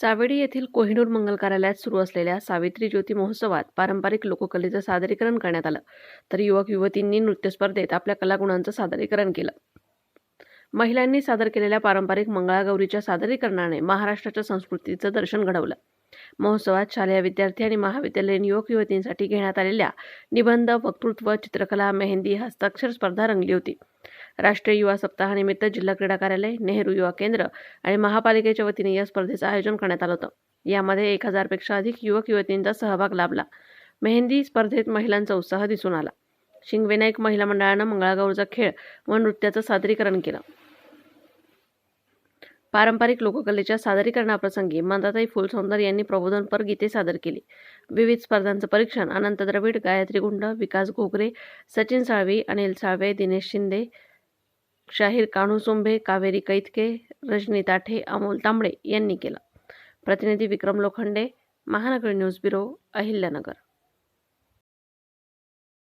सावेडी येथील कोहिनूर मंगल कार्यालयात सुरू असलेल्या सावित्री ज्योती महोत्सवात पारंपरिक लोककलेचं सादरीकरण करण्यात आलं. तर युवक युवतींनी नृत्य स्पर्धेत आपल्या कलागुणांचं सादरीकरण केलं. महिलांनी सादर केलेल्या पारंपरिक मंगळागौरीच्या सादरीकरणाने महाराष्ट्राच्या संस्कृतीचं दर्शन घडवलं. महोत्सवात शालेय विद्यार्थी आणि महाविद्यालयीन युवक युवतींसाठी घेण्यात आलेल्या निबंध वक्तृत्व चित्रकला मेहंदी हस्ताक्षर स्पर्धा रंगली होती. राष्ट्रीय युवा सप्ताहानिमित्त जिल्हा क्रीडा कार्यालय नेहरू युवा केंद्र आणि महापालिकेच्या वतीने या स्पर्धेचं आयोजन करण्यात आलं होतं. यामध्ये एक हजारपेक्षा अधिक युवक युवतींचा सहभाग लाभला. मेहंदी स्पर्धेत महिलांचा उत्साह दिसून आला. शिंगविनायक महिला मंडळानं मंगळागौरचा खेळ व नृत्याचं सादरीकरण केलं. पारंपरिक लोककलेच्या सादरीकरणाप्रसंगी मंदाताई फुलसौंदर यांनी प्रबोधनपर गीते सादर केली. विविध स्पर्धांचं परीक्षण अनंत द्रविड गायत्री गुंड विकास घोगरे सचिन साळवी अनिल साळवे दिनेश शिंदे शाहीर कान्हू कावेरी कैतके रजनी ताठे अमोल तांबडे यांनी केलं. प्रतिनिधी विक्रम लोखंडे महानगर न्यूज ब्युरो अहिल्यानगर.